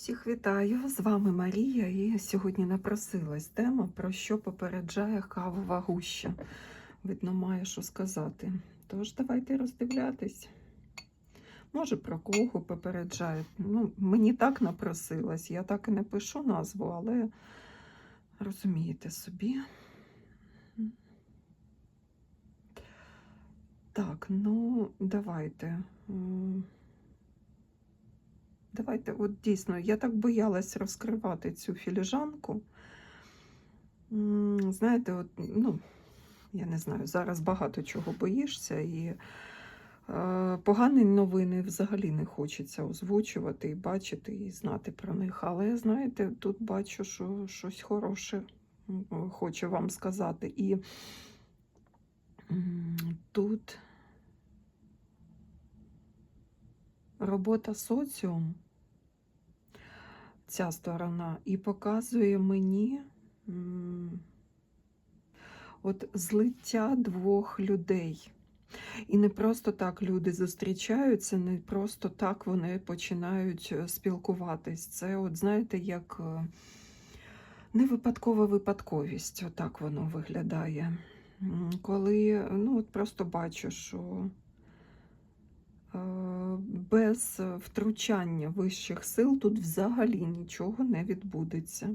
Всіх вітаю! З вами Марія, і сьогодні напросилась тема, про що попереджає кавова гуща. Видно, має що сказати. Тож давайте роздивлятись. Може, про кого попереджає. Ну, мені так напросилась, я так і не пишу назву, але розумієте собі. Так, ну, давайте. Давайте, от дійсно, я так боялась розкривати цю філіжанку. Знаєте, от, ну, я не знаю, зараз багато чого боїшся, і е, погані новини взагалі не хочеться озвучувати і бачити, і знати про них. Але знаєте, тут бачу, що щось хороше хочу вам сказати. І тут робота соціум, ця сторона, і показує мені от злиття двох людей. І не просто так люди зустрічаються, не просто так вони починають е, спілкуватись. Це, от знаєте, як е, не випадкова випадковість, отак воно виглядає. Коли ну, от просто бачу, що без втручання вищих сил тут взагалі нічого не відбудеться.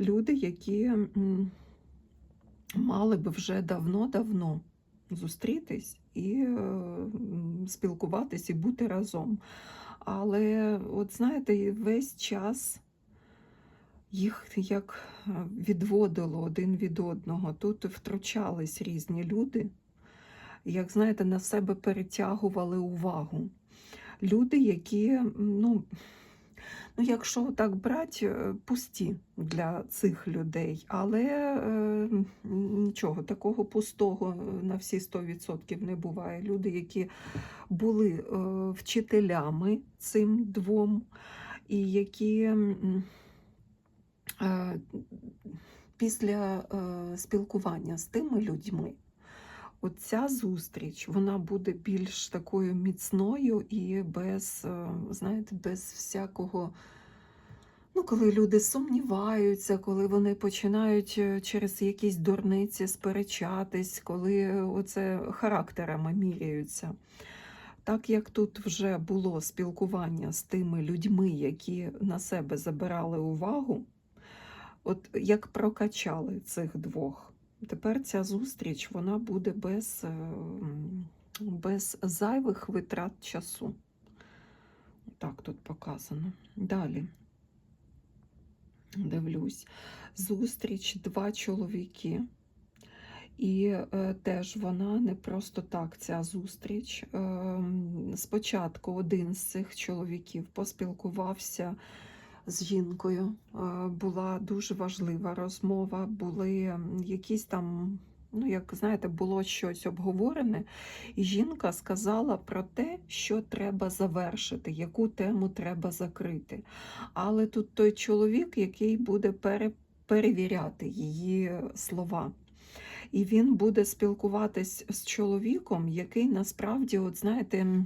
Люди, які мали би вже давно-давно зустрітись і е, спілкуватись, і бути разом. Але, от знаєте, весь час їх як е, відводило один від одного. Тут втручались різні люди, як знаєте, на себе перетягували увагу. Люди, які, ну, ну якщо так брати, е, пусті для цих людей, але е, нічого такого пустого на всі 100% не буває. Люди, які були е, вчителями цим двом, і які е, після е, спілкування з тими людьми. Оця зустріч вона буде більш такою міцною і без, е, знаєте, без всякого. Ну, коли люди сумніваються, коли вони починають е, через якісь дурниці сперечатись, коли оце характерами міряються. Так як тут вже було спілкування з тими людьми, які на себе забирали увагу, от як прокачали цих двох. Тепер ця зустріч вона буде без, е, без зайвих витрат часу. Так тут показано. Далі дивлюсь. Зустріч два чоловіки. І е, теж вона не просто так, ця зустріч. Е, спочатку один з цих чоловіків поспілкувався з жінкою. Е, була дуже важлива розмова, були якісь там, ну, як знаєте, було щось обговорене, і жінка сказала про те, що треба завершити, яку тему треба закрити. Але тут той чоловік, який буде пере, перевіряти її слова. І він буде спілкуватись з чоловіком, який насправді, от знаєте,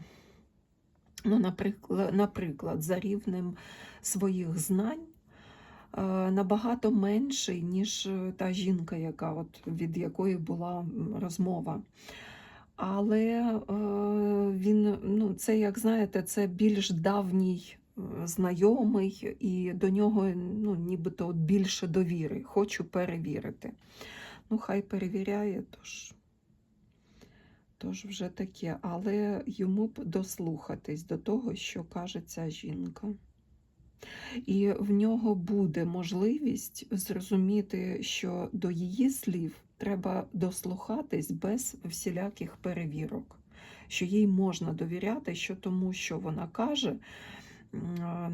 ну, наприклад, наприклад, за рівнем своїх знань е, набагато менший, ніж е, та жінка, яка от, від якої була розмова. Але е, він, ну, це, як знаєте, це більш давній знайомий, і до нього ну, нібито от більше довіри. Хочу перевірити. Ну, хай перевіряє, тож, тож вже таке. Але йому б дослухатись до того, що каже ця жінка. І в нього буде можливість зрозуміти, що до її слів треба дослухатись без всіляких перевірок, що їй можна довіряти, що тому, що вона каже,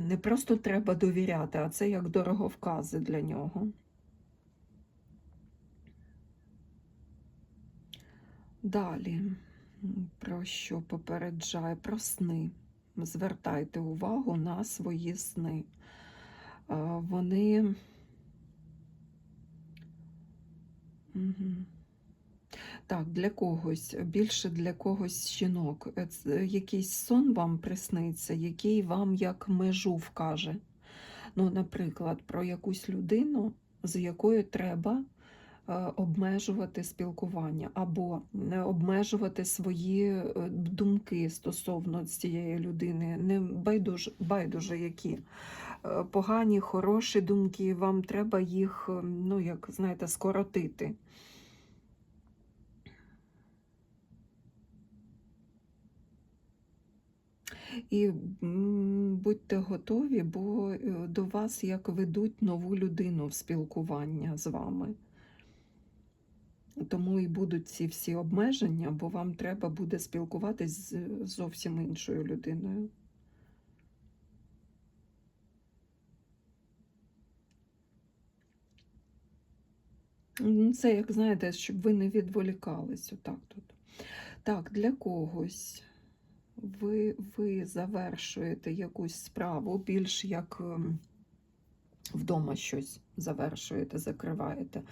не просто треба довіряти, а це як дороговкази для нього. Далі, про що попереджає? Про сни. Звертайте увагу на свої сни. Е, Вони. Так, для когось, більше для когось жінок. Е, Якийсь сон вам присниться, який вам як межу вкаже. Ну, наприклад, про якусь людину, з якою треба е, обмежувати спілкування, або не обмежувати свої е, думки стосовно цієї людини, не байдуже, байдуже які. Е, Погані, хороші думки, вам треба їх, е, ну, як знаєте, скоротити. І будьте готові, бо е, до вас як ведуть нову людину в спілкування з вами. Тому і будуть ці всі обмеження, бо вам треба буде спілкуватись з зовсім іншою людиною. Це, як знаєте, щоб ви не відволікались. Отак тут. Так, для когось ви, ви завершуєте якусь справу, більш як ем, вдома щось завершуєте, закриваєте.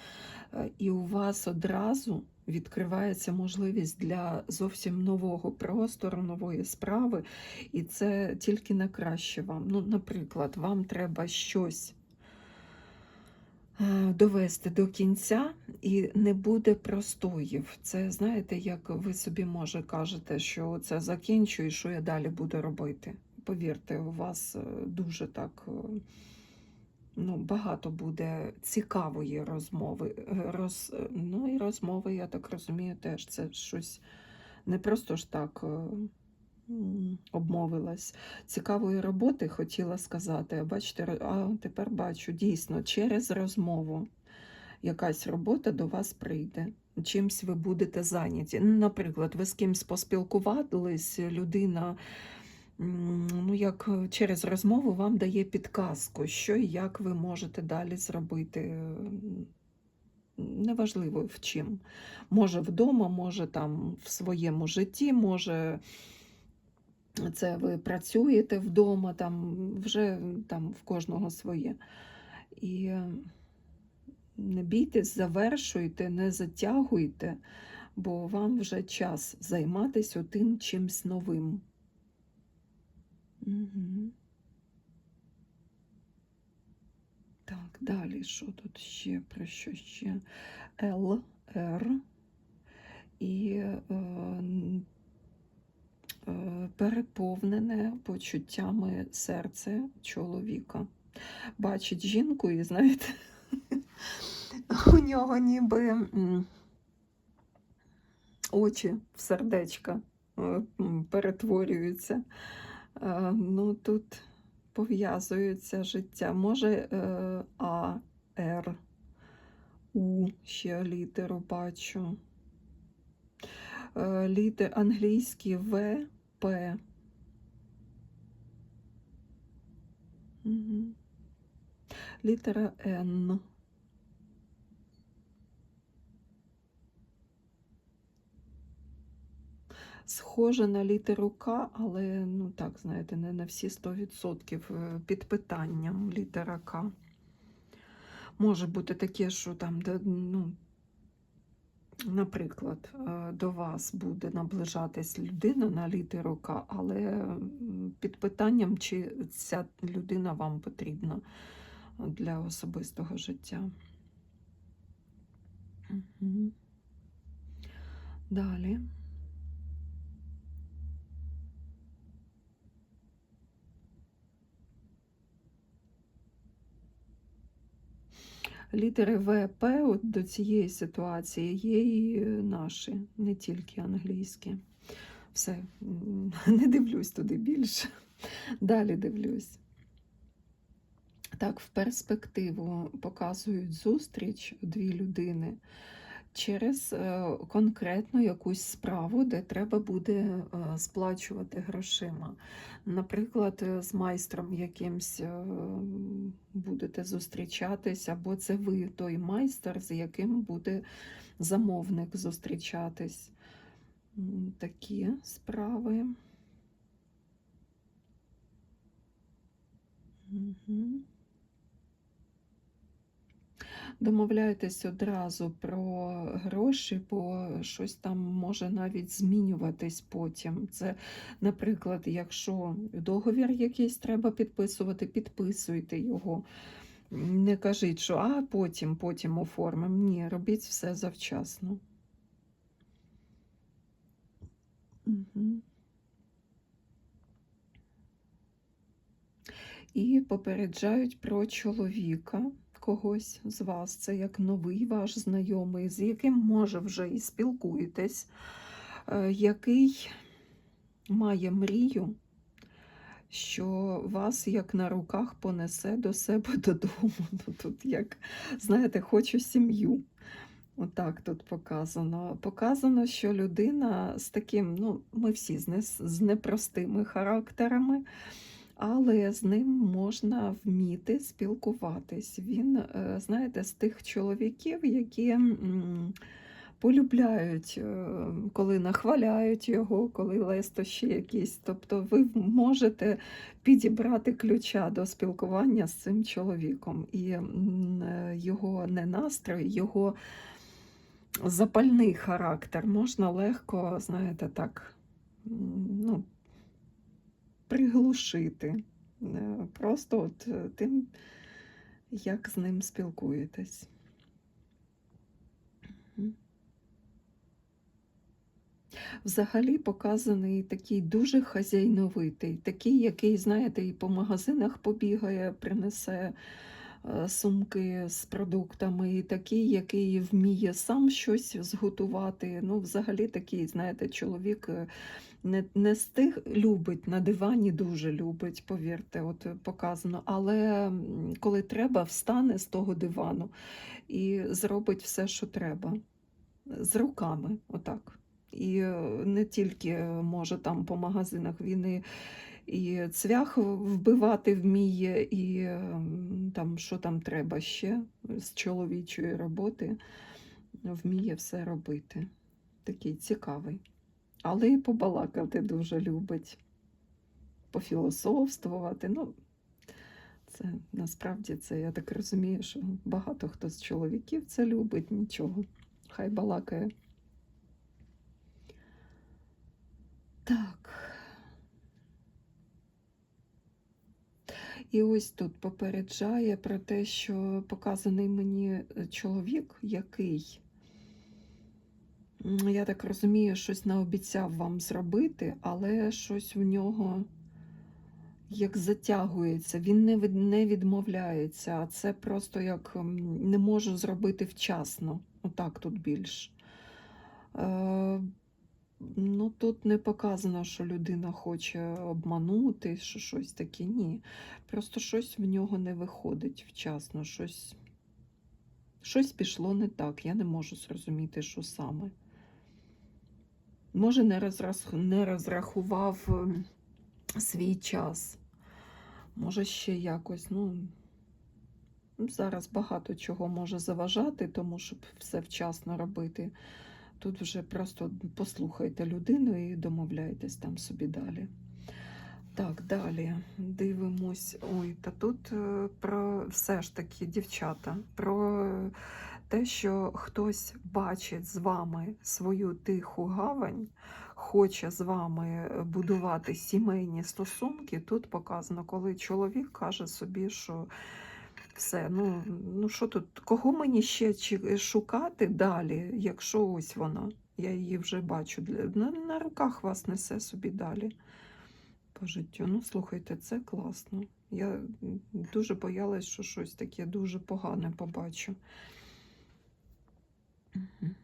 Е, І у вас одразу відкривається можливість для зовсім нового простору, нової справи, і це тільки на краще вам. Ну, наприклад, вам треба щось е, довести до кінця і не буде простоїв. Це знаєте, як ви собі може кажете, що це закінчу і що я далі буду робити. Повірте, у вас е, дуже так ну, багато буде цікавої розмови. Е, Роз, е, ну і розмови, я так розумію, теж це щось не просто ж так е, обмовилась. Цікавої роботи хотіла сказати, бачите, а тепер бачу, дійсно, через розмову якась робота до вас прийде. Чимсь ви будете зайняті. Наприклад, ви з кимсь поспілкувались, людина ну, як е, через розмову вам дає підказку, що і як ви можете далі зробити. Неважливо в чим. Може вдома, може там в своєму житті, може це ви працюєте вдома, там вже там в кожного своє. І не бійтесь, завершуйте, не затягуйте, бо вам вже час займатися тим чимсь новим. Так, далі, що тут ще, про що ще? Л, Р і е, е, переповнене почуттями серце чоловіка. Бачить жінку і, знаєте, у нього ніби очі в сердечка е, перетворюються. Е, Ну, тут пов'язується життя. Може е, А, Р, У ще літеру бачу. Е, Літер англійські В, П. Літера Н. Схоже на літеру К, але ну так, знаєте, не на всі 100% е, під питанням літера К. Може бути таке, що там, де, ну, наприклад, е, до вас буде наближатись людина на літеру К, але під питанням, чи ця людина вам потрібна для особистого життя. Мгм. Далі. Літери ВП от до цієї ситуації є і наші, не тільки англійські. Все, не дивлюсь туди більше. Далі дивлюсь. Так, в перспективу показують зустріч дві людини через е, конкретну якусь справу, де треба буде е, сплачувати грошима. Наприклад, е, з майстром якимсь будете зустрічатись, або це ви той майстер, з яким буде замовник зустрічатись. Такі справи. Мгм. Домовляйтесь одразу про гроші, бо щось там може навіть змінюватись потім. Це, наприклад, якщо договір якийсь треба підписувати, підписуйте його. Не кажіть, що а потім, потім оформимо. Ні, робіть все завчасно. Угу. І попереджають про чоловіка когось з вас. Це як новий ваш знайомий, з яким, може, вже і спілкуєтесь, е, який має мрію, що вас як на руках понесе до себе додому. Ну, Тут, як, знаєте, хочу сім'ю. Отак тут показано. Показано, що людина з таким, ну, ми всі з непростими характерами, але з ним можна вміти спілкуватись. Він, е, знаєте, з тих чоловіків, які полюбляють, е, коли нахваляють його, коли лестощі якісь. Тобто ви можете підібрати ключа до спілкування з цим чоловіком. І е, його не настрой, його запальний характер можна легко, знаєте, так, ну, приглушити. Е, Просто от е, тим, як з ним спілкуєтесь. Взагалі показаний такий дуже хазяйновитий, такий, який, знаєте, і по магазинах побігає, принесе сумки з продуктами, і такий, який вміє сам щось зготувати. Ну, взагалі такий, знаєте, чоловік е, не, не з тих любить, на дивані дуже любить, повірте, от е, показано. Але коли треба, встане з того дивану і зробить все, що треба. З руками, отак. І е, не тільки е, може там по магазинах він і, і цвях вбивати вміє, і ем, там, що там треба ще з чоловічої роботи, вміє все робити. Такий цікавий. Але і побалакати дуже любить, пофілософствувати. Ну, це насправді це, я так розумію, що багато хто з чоловіків це любить, нічого. Хай балакає. Так. І ось тут попереджає про те, що показаний мені е, чоловік, який, я так розумію, щось наобіцяв вам зробити, але щось в нього як затягується, він не, від, не відмовляється, а це просто як не можу зробити вчасно. Отак тут більш. Ну, тут не показано, що людина хоче обманути, що щось таке. Ні. Просто щось в нього не виходить вчасно, щось, щось пішло не так. Я не можу зрозуміти, що саме. Може, не, розрах... не розрахував ем, свій час. Може, ще якось, ну. Зараз багато чого може заважати, тому щоб все вчасно робити. Тут вже просто послухайте людину і домовляйтесь там собі далі. Так, далі дивимось. Ой, та тут е, про все ж таки, дівчата, про те, що хтось бачить з вами свою тиху гавань, хоче з вами будувати сімейні стосунки. Тут показано, коли чоловік каже собі, що все, ну, ну що тут, кого мені ще шукати далі, якщо ось вона, я її вже бачу, на, на руках вас несе собі далі по життю. Ну, слухайте, це класно. Я дуже боялась, що щось таке дуже погане побачу. Мгм.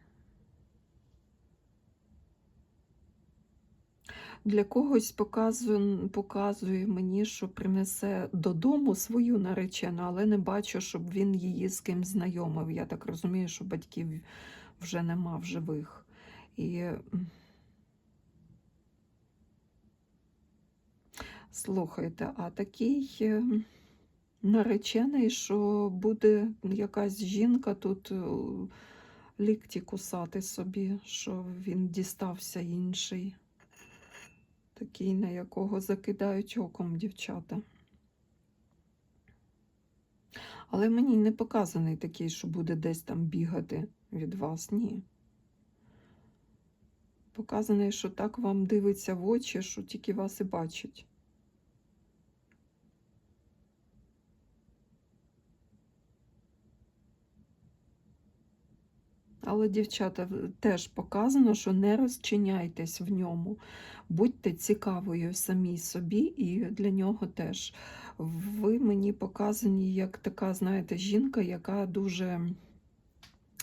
Для когось показує, показує мені, що принесе додому свою наречену, але не бачу, щоб він її з ким знайомив. Я так розумію, що батьків вже нема в живих. І слухайте, а такий е, наречений, що буде якась жінка тут е, лікті кусати собі, що він дістався інший. Такий, на якого закидають оком дівчата. Але мені не показаний такий, що буде десь там бігати від вас. Ні. Показаний, що так вам дивиться в очі, що тільки вас і бачить. Але, дівчата, теж показано, що не розчиняйтесь в ньому. Будьте цікавою самій собі і для нього теж. Ви мені показані як така, знаєте, жінка, яка дуже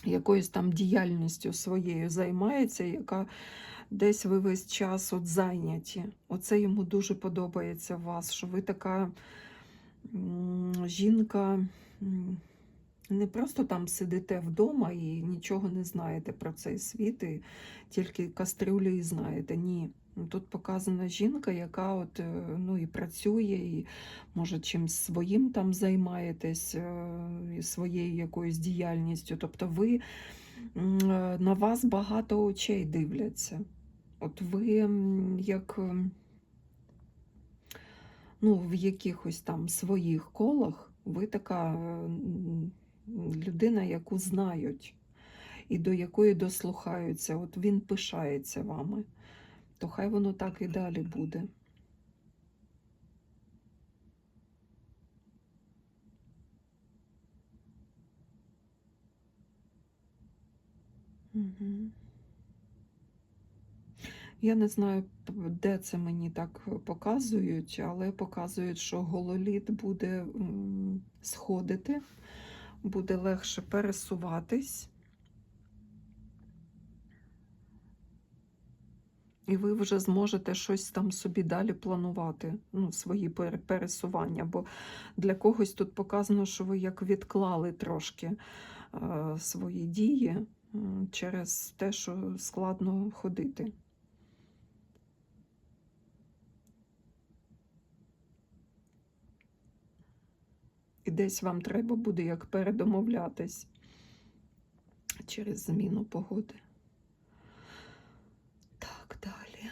якоюсь там діяльністю своєю займається, яка десь ви весь час от зайняті. Оце йому дуже подобається вас, що ви така жінка. Не просто там сидите вдома і нічого не знаєте про цей світ, і тільки кастрюлі і знаєте. Ні. Тут показана жінка, яка от, е, ну, і працює, і може чимсь своїм там займаєтесь, е, і своєю якоюсь діяльністю. Тобто ви е, на вас багато очей дивляться. От ви як ну, в якихось там своїх колах, ви така людина, яку знають і до якої дослухаються. От він пишається вами, то хай воно так і далі буде. Я не знаю, де це мені так показують, але показують, що гололід буде сходити, буде легше пересуватись. І ви вже зможете щось там собі далі планувати, ну, свої пересування. Бо для когось тут показано, що ви як відклали трошки е, свої дії через те, що складно ходити. І десь вам треба буде як передомовлятись через зміну погоди. Так, далі.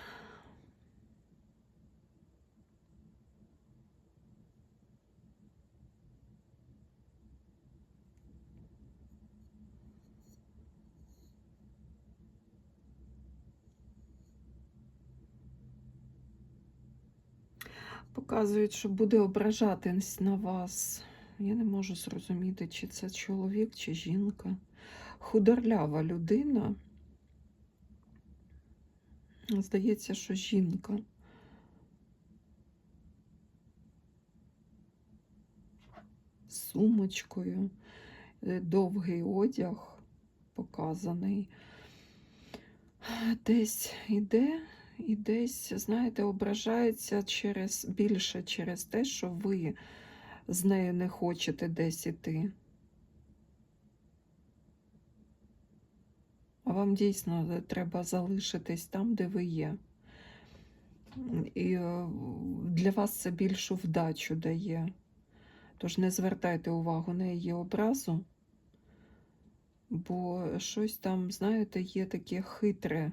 Показують, що буде ображатись на вас. Я не можу зрозуміти, чи це чоловік, чи жінка. Худорлява людина. Здається, що жінка. З сумочкою, е, довгий одяг показаний. Десь іде і десь, знаєте, ображається через більше через те, що ви з нею не хочете десь іти. А вам дійсно е, треба залишитись там, де ви є. І е, для вас це більшу вдачу дає. Тож не звертайте увагу на її образу, бо щось там, знаєте, є таке хитре е,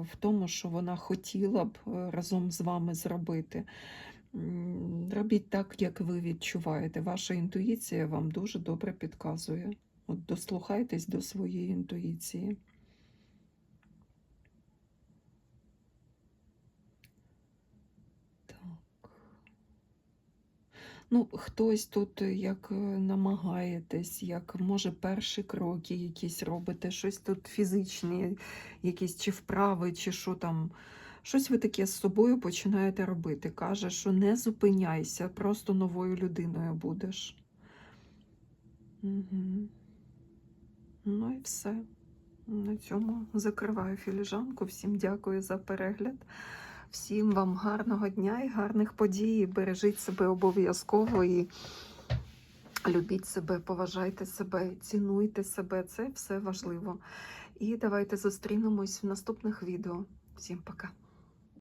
в тому, що вона хотіла б разом з вами зробити. Робіть так, як ви відчуваєте. Ваша інтуїція вам дуже добре підказує. От дослухайтесь до своєї інтуїції. Так. Ну, хтось тут е, як е, намагаєтесь, як може перші кроки якісь робите, щось тут фізичні, якісь чи вправи, чи що там. Щось ви таке з собою починаєте робити. Каже, що не зупиняйся, просто новою людиною будеш. Угу. Ну і все. На цьому закриваю філіжанку. Всім дякую за перегляд. Всім вам гарного дня і гарних подій. Бережіть себе обов'язково і любіть себе, поважайте себе, цінуйте себе. Це все важливо. І давайте зустрінемось в наступних відео. Всім пока.